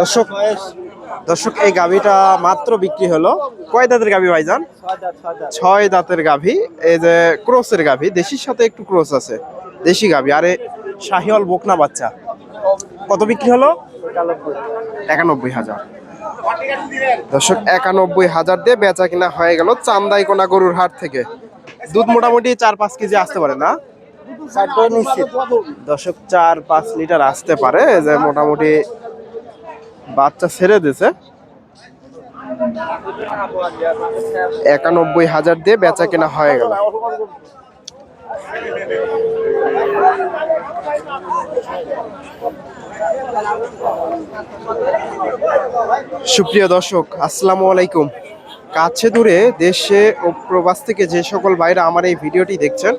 দর্শক দর্শক এই গাভিটা মাত্র বিক্রি হলো। কয় দাঁতের গাভি ভাইজান? ছয় দাঁতের গাভি। এই যে ক্রোসের গাভি দেশির সাথে একটু ক্রোস আছে দেশি গাভি। আরে শাহিওয়াল বকনা বাচ্চা। কত বিক্রি হলো? একানব্বই হাজার। দর্শক একানব্বই হাজার দিয়ে বেচা কিনা হয়ে গেল চান্দাই কোনা গরুর হাট থেকে। দুধ মোটামুটি চার পাঁচ কেজি আসতে পারে না? দর্শক চার পাঁচ লিটার আসতে পারে। এই যে মোটামুটি বাচ্চা ছেড়ে দিছে একানব্বই হাজার দিয়ে বেচা কেনা হয়ে গেল। সুপ্রিয় দর্শক, আসসালামু আলাইকুম। কাছে দূরে দেশে ও প্রবাস থেকে যে সকল ভাইরা আমার এই ভিডিওটি দেখছেন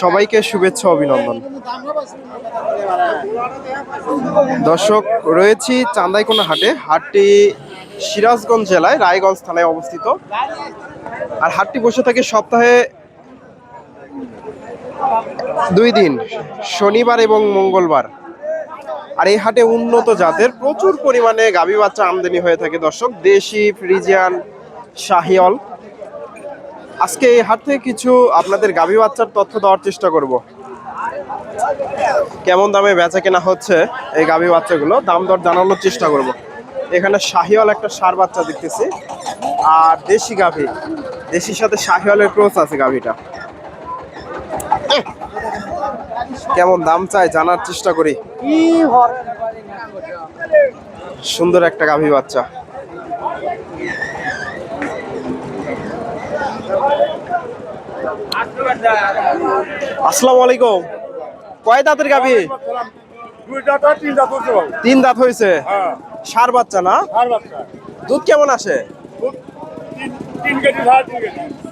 সবাইকে শুভেচ্ছা, অভিনন্দন। দর্শক, রয়েছি চান্দাইকোনা হাটে। হাটটি সিরাজগঞ্জ জেলায়, রায়গঞ্জ থানায় অবস্থিত। আর হাটটি বসে থাকে সপ্তাহে দুই দিন, শনিবার এবং মঙ্গলবার। আর এই হাটে উন্নত জাতের প্রচুর পরিমাণে গাভী বাচ্চা আমদানি হয়ে থাকে, দর্শক। দেশি ফ্রিজিয়ান শাহিয়ল আজকে এই হাট থেকে কিছু আপনাদের গাভী বাচ্চার তথ্য দেওয়ার চেষ্টা করব। কেমন দামে বেচা কেনা হচ্ছে এই গাভী বাচ্চাগুলো? দাম দর জানানোর চেষ্টা করব। এখানে শাহিওয়াল একটা সার বাচ্চা দেখতেছি। আর দেশি গাভী। দেশির সাথে শাহিওয়ালের ক্রস আছে গাভীটা। কেমন দাম চাই জানার চেষ্টা করি। সুন্দর একটা গাভী বাচ্চা। আসসালামু আলাইকুম। কয় দাঁতের গাভী? তিন দাঁত হয়েছে হ্যাঁ। সার বাচ্চা না? দুধ কেমন আসে?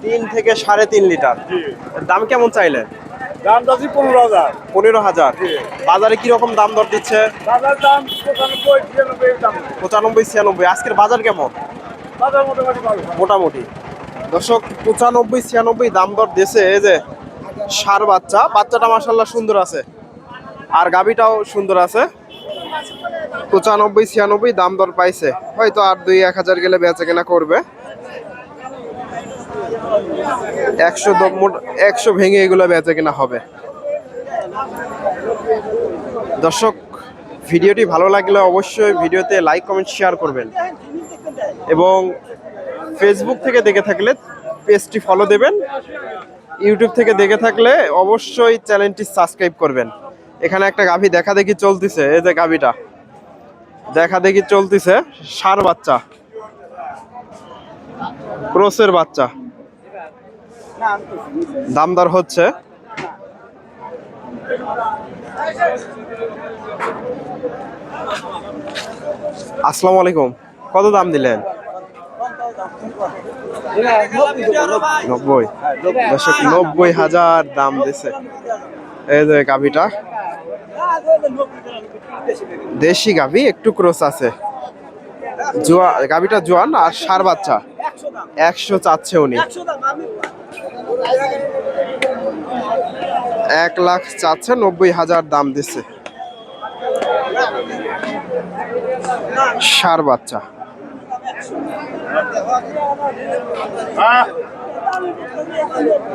তিন থেকে সাড়ে তিন লিটার। দাম কেমন চাইলে দাম পনেরো হাজার। পনেরো হাজার। বাজারে কি রকম দাম দর দিচ্ছে? পঁচানব্বই ছিয়ানব্বই আজকের বাজার কেমন? মোটামুটি। দর্শক, পঁচানব্বই, ছিয়ানব্বই দাম দর দিয়েছে এই যে সার বাচ্চা। বাচ্চাটা মাসাল্লাহ সুন্দর আছে। আর গাবিটাও সুন্দর আছে। পঁচানব্বই, ছিয়ানব্বই দাম দর পাইছে। হয়তো আর দুই, এক হাজার গেলে বেচা কেনা করবে। একশো একশো ভেঙে এগুলো বেচা কেনা হবে। দর্শক, ভিডিওটি ভালো লাগলে অবশ্যই ভিডিওতে লাইক কমেন্ট শেয়ার করবেন। এবং ফেসবুক থেকে দেখে থাকলে পেজটি ফলো দেবেন। ইউটিউব থেকে দেখে থাকলে অবশ্যই চ্যানেলটি সাবস্ক্রাইব করবেন। এখানে একটা গাভী দেখা দেখি চলতেছে, এই যে গাভীটা। দেখা দেখি চলতেছে, সার বাচ্চা। ক্রোসের বাচ্চা। দামদার হচ্ছে। আসসালামু আলাইকুম। কত দাম দিলেন? নব্বই। দর্শক, নব্বই হাজার দাম দিছে। এই যে গাভিটা। দেশি গাভি, একটু ক্রোস আছে। জোয়া, গাভিটা জোয়ান আর সার বাচ্চা। একশো চাচ্ছে উনি। এক লাখ চাচ্ছে, নব্বই হাজার দাম দিচ্ছে সার বাচ্চা।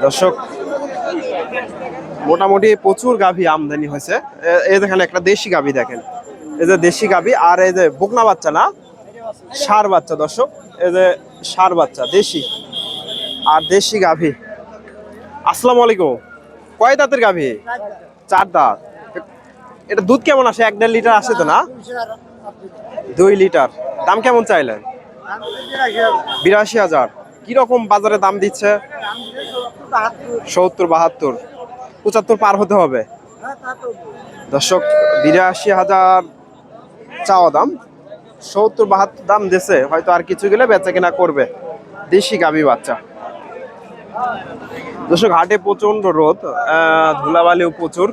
দর্শক, মোটামুটি প্রচুর গাভী আমদানি হয়েছে। এই দেখেন একটা দেশি গাভী দেখেন। এই যে দেশি গাভী আর এই যে বকনা বাচ্চা না, সার বাচ্চা দর্শক, এই যে সার বাচ্চা, দেশি। আর দেশি গাভী। আসসালামু আলাইকুম। কয় দাঁতের গাভী? চার দাঁত। এটা দুধ কেমন আসে? এক দেড় লিটার আসে তো না? দুই লিটার। দাম কেমন চাইলেন? বিরাশি হাজার। কীরকম বাজারে দাম দিচ্ছে? সত্তর, বাহাত্তর। পঁচাত্তর পার হতে হবে। দর্শক, বিরাশি হাজার চাওয়া দাম। সত্তর, বাহাত্তর দাম দিছে। হয়তো আর কিছু গেলে বেচা কেনা করবে। দেশি গাভী বাচ্চা। দর্শক, হাটে প্রচণ্ড রোদ। ধুলাবালিও প্রচুর।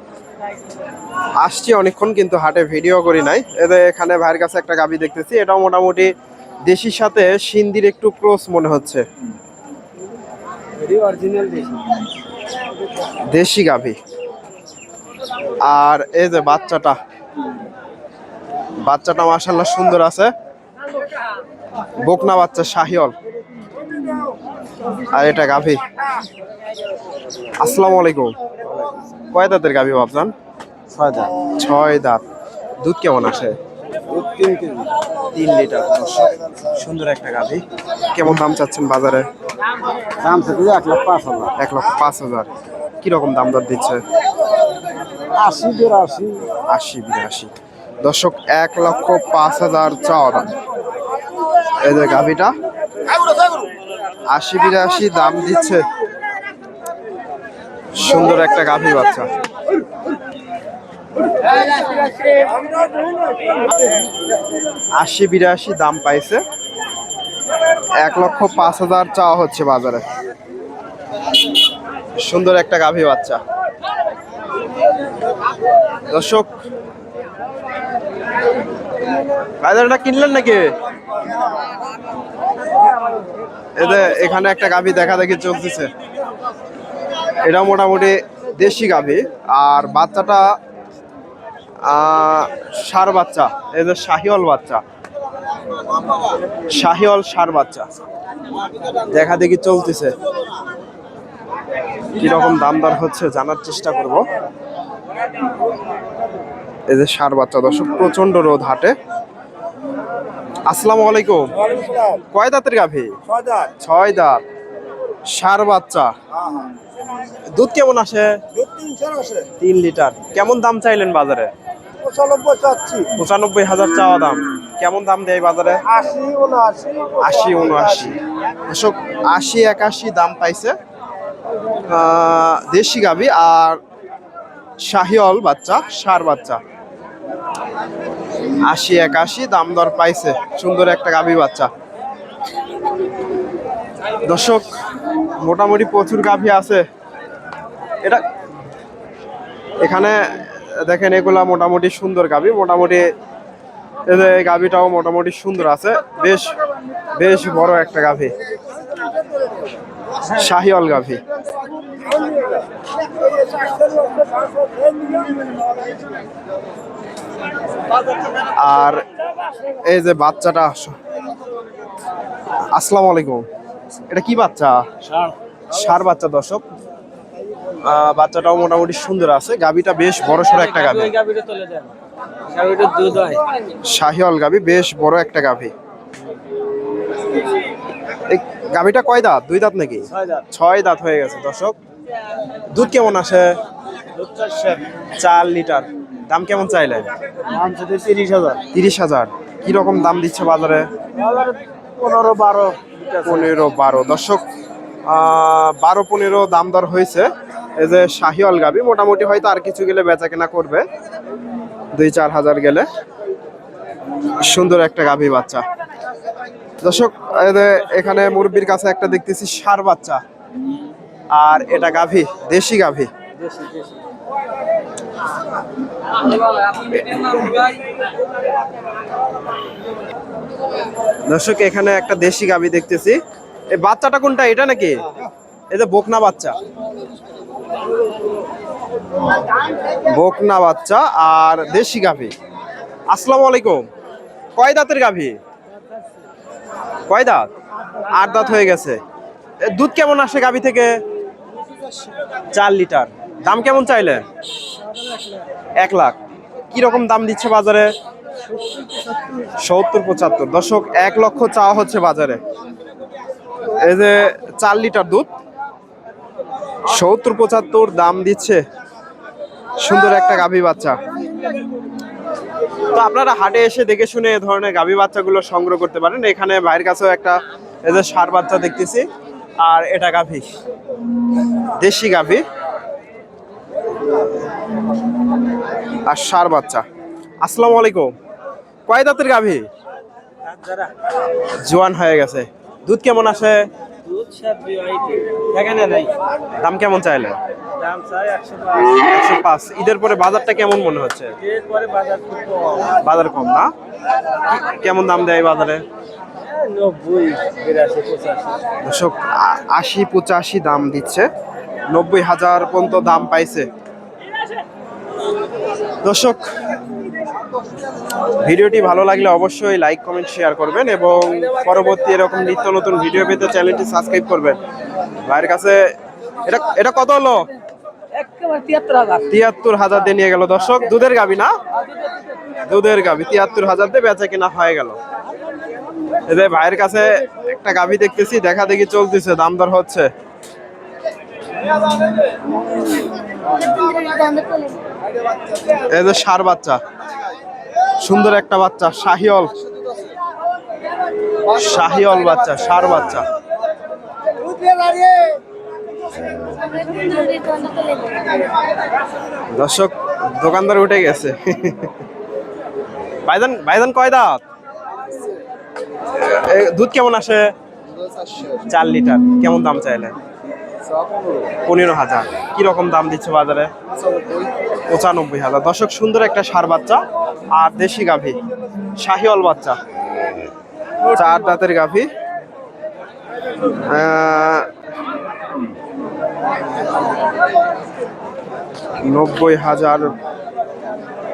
আসছি অনেকক্ষণ, কিন্তু হাটে ভিডিও করি নাই। এদের এখানে ভাইয়ের কাছে একটা গাভী দেখতেছি। এটাও মোটামুটি দেশির সাথে সিন্দির একটু ক্রস মনে হচ্ছে। দেশি। গাভী। আর এই যে বাচ্চাটা বাচ্চাটা মাসাল্লাহ সুন্দর আছে। বকনা বাচ্চা শাহিওল আর এটা গাভী। আসসালামু আলাইকুম। কয় দাঁতের গাভী ভাবজান ছয় দাম ছয় দাঁত। দুধ কেমন আসে তিন কেজি। তিন লিটার সুন্দর একটা গাভী। কেমন দাম চাচ্ছেন বাজারে? দাম থেকে এক লাখ পাঁচ হাজার। এক লক্ষ পাঁচ হাজার। কীরকম দাম দর দিচ্ছে? আশি বিরাশি। আশি বিরাশি। দর্শক এক লক্ষ পাঁচ হাজার চাওয়া দাম। এই যে গাভিটা আশি বিরাশি দাম দিচ্ছে। সুন্দর একটা গাভী বাচ্চা। আশি বিরাশি দাম পাইছে। এক লক্ষ পাঁচ হাজার চাওয়া হচ্ছে বাজারে। সুন্দর একটা গাভী বাচ্চা। দর্শক, বাজারটা কিনলেন নাকি? এতে এখানে একটা গাভী দেখা দেখি চলতেছে এটা মোটামুটি দেশি গাভী, আর বাচ্চাটা ষাঁড় বাচ্চা এই যে শাহিওল বাচ্চা। শাহিওল সার বাচ্চা। দেখা দেখি চলতেছে। কীরকম দাম দর হচ্ছে জানার চেষ্টা করব। এই যে সার বাচ্চা দর্শক প্রচণ্ড রোদ হাটে। আসসালামু আলাইকুম। কয় দাঁতের গাভী? ছয় দাঁত। ষাঁড় বাচ্চা। দুধ কেমন আসে? দুধ তিনশো আছে তিন লিটার। কেমন দাম চাইলেন বাজারে? পঁচানব্বই চাচ্ছি। পঁচানব্বই হাজার চাওয়া দাম। কেমন দাম দেয় বাজারে? আশি উনআশি। আশি উনআশি। অশোক আশি একাশি দাম পাইছে। দেশি গাভি আর শাহিওল বাচ্চা সার বাচ্চা। আশি একাশি দাম দর পাইছে। সুন্দর একটা গাভি বাচ্চা। দর্শক মোটামুটি প্রচুর গাভি আছে। এটা এখানে দেখেন এগুলা মোটামুটি সুন্দর গাভি মোটামুটি এই যে এই গাভিটাও মোটামুটি সুন্দর আছে। বেশ বেশ বড় একটা গাভি শাহিওল গাভি আর এই যে বাচ্চাটা আসসালামু আলাইকুম। এটা কি বাচ্চা? সার বাচ্চা দর্শক। বাচ্চাটাও মোটামুটি সুন্দর আছে। গাভিটা বেশ বড় সড়ো একটা গাবিটা হয়। শাহিওল গাভি বেশ বড় একটা গাভি। এই গাভিটা কয় দাঁত? দুই দাঁত নাকি? ছয় দাঁত। হয়ে গেছে দর্শক। দুধ কেমন আসে? চার লিটার। দাম কেমন চাইলেন? দাম তিরিশ হাজার। তিরিশ হাজার। কি রকম দাম দিচ্ছে বাজারে? বাজারে পনেরো বারো। পনেরো বারো। দর্শক আহ, বারো পনেরো দাম দর হয়েছে। এই যে শাহিওয়াল গাবি, মোটামুটি হয়তো আর কিছু গেলে বেচা কেনা করবে। দুই চার হাজার গেলে। সুন্দর একটা গাভী বাচ্চা। দর্শক এখানে মুরব্বির কাছে একটা দেখতেছি সার বাচ্চা। আর এটা গাভী, দেশি গাভী। দর্শক, এখানে একটা দেশি গাভী দেখতেছি। এই বাচ্চাটা কোনটা, এটা নাকি? এই বকনা বাচ্চা। বকনা বাচ্চা আর দেশি গাভী। আসসালামু আলাইকুম। কয় দাঁতের গাভী? কয় দাঁত? আট দাঁত হয়ে গেছে। দুধ কেমন আসে গাভী থেকে? চার লিটার। দাম কেমন চাইলে? এক লাখ। কি রকম দাম দিচ্ছে বাজারে? সত্তর পঁচাত্তর। দশক এক লক্ষ চাওয়া হচ্ছে বাজারে। এই যে চার লিটার দুধ। সত্তর পঁচাত্তর দাম দিচ্ছে সুন্দর একটা গাভী বাচ্চা। তো আপনারা হাটে এসে দেখে শুনে এ ধরনের গাভী বাচ্চাগুলো সংগ্রহ করতে পারেন। এখানে ভাইয়ের কাছেও একটা এই যে সার বাচ্চা দেখতেছি আর এটা গাভী। দেশি গাভী। আর সার বাচ্চা। আসসালামু আলাইকুম। কয় দাঁতের গাভী? জোয়ান হয়ে গেছে। দুধ কেমন আসে? দাম কেমন চাইলে একশো একশো পাঁচ। ঈদের পরে বাজারটা কেমন মনে হচ্ছে? বাজার কম। না? কেমন দাম দেয় বাজারে? দর্শক আশি পঁচাশি দাম দিচ্ছে। নব্বই হাজার পর্যন্ত দাম পাইছে। দর্শক ভিডিওটি ভালো লাগলে অবশ্যই লাইক কমেন্ট শেয়ার করবেন এবং পরবর্তী এরকম নিত্য নতুন ভিডিও পেতে চ্যানেলটি সাবস্ক্রাইব করবেন। ভাইয়ের কাছে এটা এটা কত হলো? তিয়াত্তর হাজার। দিয়ে নিয়ে গেল দর্শক। দুধের গাবি না? দুধের গাবি তিয়াত্তর হাজার দিয়ে বেচা কিনা হয়ে গেল। যে ভাইয়ের কাছে একটা গাবি দেখতেছি দেখা দেখি চলতেছে দাম দর হচ্ছে। এই যে সার বাচ্চা। সুন্দর একটা বাচ্চা, শাহিওল। শাহিওল বাচ্চা, সার বাচ্চা। দর্শক, দোকানদার উঠে গেছে। ভাইজান ভাইজান কয় দাঁত? দুধ কেমন আসে? চার লিটার। কেমন দাম চাইলে? পনেরো হাজার। কি রকম দাম দিচ্ছে বাজারে? পঁচানব্বই হাজার। দর্শক, সুন্দর একটা সার বাচ্চা আর দেশি গাভী শাহিওল বাচ্চা। চার দাঁতের গাভী। নব্বই হাজার,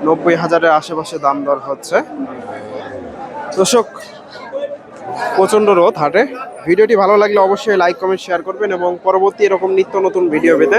নব্বই হাজারের আশেপাশে দাম দর হচ্ছে। দর্শক প্রচণ্ড রোদ হাটে। ভিডিওটি ভালো লাগলে অবশ্যই লাইক কমেন্ট শেয়ার করবেন এবং পরবর্তী এরকম নিত্য নতুন ভিডিও পেতে